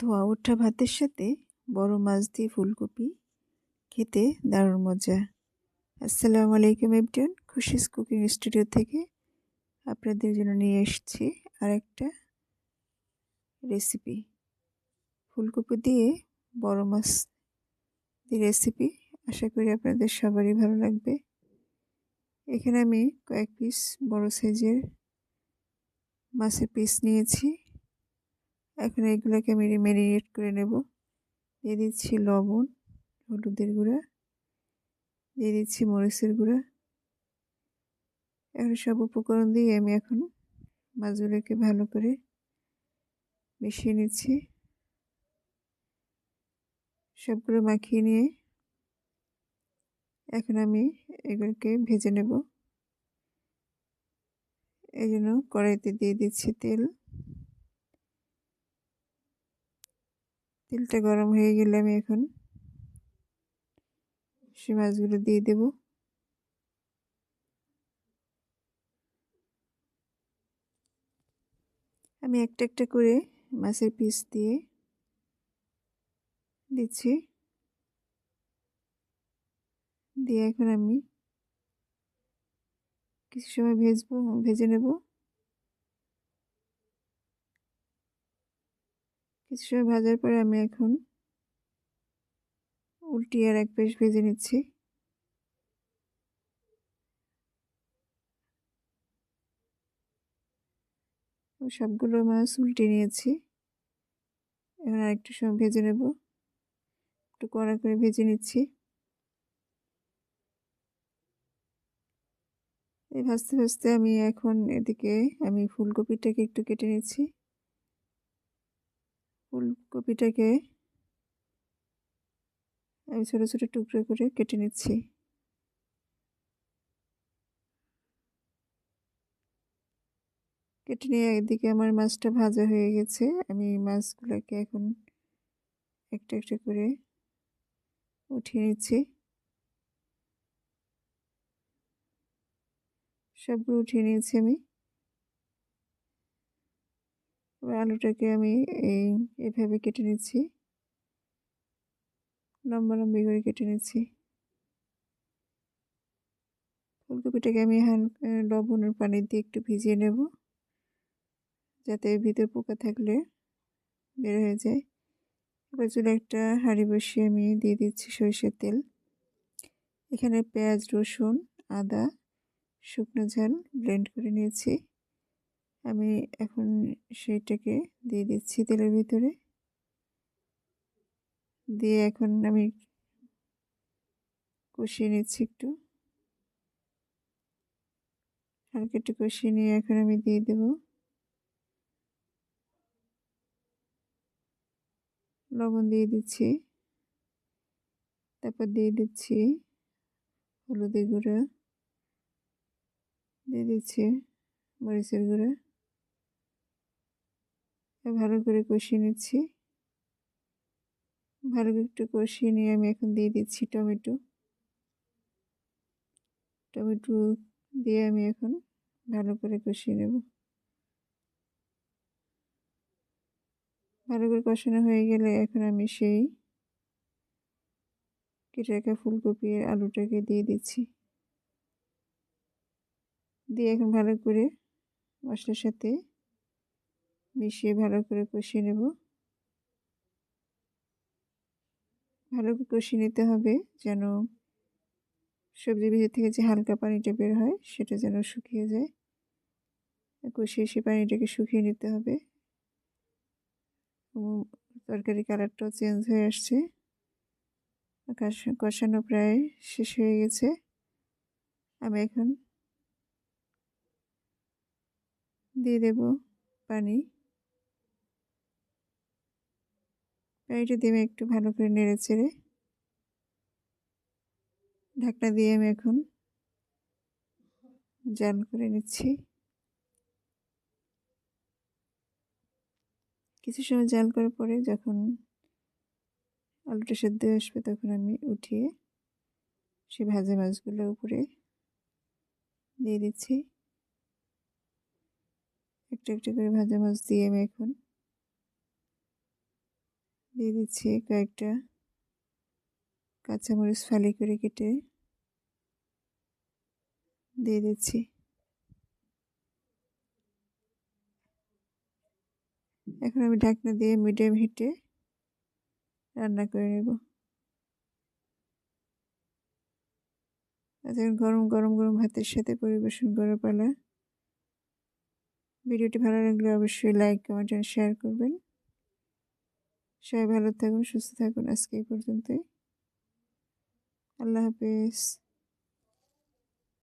ধোয়া ওঠা ভাতের সাথে বড় মাছ দিয়ে ফুলকপি খেতে দারুণ মজা। আসসালামু আলাইকুম এভরিওয়ান, খুশিস কুকিং স্টুডিও থেকে আপনাদের জন্য নিয়ে এসেছি আরেকটা রেসিপি। ফুলকপি দিয়ে বড় মাছ দিয়ে রেসিপি আশা করি আপনাদের সবারই ভালো লাগবে। এখানে আমি কয়েক পিস বড় সাইজের মাছের পিস নিয়েছি। এখন এগুলোকে আমি ম্যারিনেট করে নেব। দিয়ে দিচ্ছি লবণ, হলুদের গুঁড়া। দিয়ে দিচ্ছি মরিচের গুঁড়া। এখন সব উপকরণ দিয়ে আমি এখন মাছগুলোকে ভালো করে মিশিয়ে নিচ্ছি। সবগুলো মাখিয়ে নিয়ে এখন আমি এগুলোকে ভেজে নেব। এই জন্য কড়াইতে দিয়ে দিচ্ছি তেল। তেলটা গরম হয়ে গেলে আমি এখন সে মাছগুলো দিয়ে দেব। আমি একটা একটা করে মাছের পিস দিয়ে দিচ্ছি। দিয়ে এখন আমি কিছু সময় ভেজবো, ভেজে নেব। কিছু সময় ভাজার পরে আমি এখন উল্টি আর এক পেশ ভেজে নিচ্ছি। সবগুলো মাছ উল্টে নিয়েছি। এখন আরেকটু সময় ভেজে নেব। একটু কড়া করে ভেজে নিচ্ছি। এই ভাজতে ভাজতে আমি এখন এদিকে আমি ফুলকপিটাকে একটু কেটে নিচ্ছি। ফুলকপিটাকে আমি ছোটো ছোটো টুকরো করে কেটে নিচ্ছি। কেটে নিয়ে একদিকে আমার মাছটা ভাজা হয়ে গেছে। আমি মাছগুলোকে এখন একটা একটা করে উঠিয়ে নিচ্ছি। সবগুলো উঠিয়ে নিয়েছি আমি। এবার আলুটাকে আমি এই, এভাবে কেটে নিচ্ছি। লম্বা লম্বি করে কেটে নিচ্ছি। ফুলকপিটাকে আমি লবণের পানি দিয়ে একটু ভিজিয়ে নেব। যাতে ভিতর পোকা থাকলে বের হয়ে যায়। এবার চলে একটা হাঁড়ি বসিয়ে আমি দিয়ে দিচ্ছি সরিষার তেল। এখানে পেঁয়াজ, রসুন, আদা, শুকনো ঝাল ব্লেন্ড করে নিয়েছি। আমি এখন সেইটাকে দিয়ে দিচ্ছি তেলের ভিতরে। দিয়ে এখন আমি কষিয়ে নিচ্ছি একটু। হালকা একটু কষিয়ে নিয়ে এখন আমি দিয়ে দেব। লবণ দিয়ে দিচ্ছি। তারপর দিয়ে দিচ্ছি হলুদের গুঁড়া। দিয়ে দিচ্ছি মরিচের গুঁড়ো। ভালো করে কষিয়ে নিচ্ছি। ভালো করে একটু কষিয়ে নিয়ে আমি এখন দিয়ে দিচ্ছি টমেটো। টমেটো দিয়ে আমি এখন ভালো করে কষিয়ে নেব। ভালো করে কষানো হয়ে গেলে এখন আমি সেই কেটে রাখা ফুলকপি আলুটাকে দিয়ে দিচ্ছি। দিয়ে এখন ভালো করে মশলার সাথে মিশিয়ে ভালো করে কষিয়ে নেব। ভালো করে কষিয়ে নিতে হবে যেন সবজি ভিতর থেকে যে হালকা পানিটা বের হয় সেটা যেন শুকিয়ে যায়। কষিয়ে সে পানিটাকে শুকিয়ে নিতে হবে। তরকারি কালারটাও চেঞ্জ হয়ে আসছে। কষানো প্রায় শেষ হয়ে গেছে। আমি এখন দিয়ে দেব পানি। পানিটা দিয়ে আমি একটু ভালো করে নেড়ে চেড়ে ঢাকনা দিয়ে আমি এখন জাল করে নিচ্ছি। কিছু সময় জাল করার পরে যখন আলুটা সেদ্ধ আসবে তখন আমি উঠিয়ে সে ভাজা মাছগুলো উপরে দিয়ে দিচ্ছি। একটা একটা করে ভাজা মাছ দিয়ে আমি এখন দিয়ে দিচ্ছি কয়েকটা। কাঁচামরিচ ফালি করে কেটে দিয়ে দিচ্ছি। এখন আমি ঢাকনা দিয়ে মিডিয়াম হিটে রান্না করে নেব। আচ্ছা গরম গরম গরম ভাতের সাথে পরিবেশন করার পালা। ভিডিওটি ভালো লাগলে অবশ্যই লাইক কমেন্ট শেয়ার করবেন। সবাই ভালো থাকুন সুস্থ থাকুন। আজকে এই পর্যন্তই। আল্লাহ হাফিজ।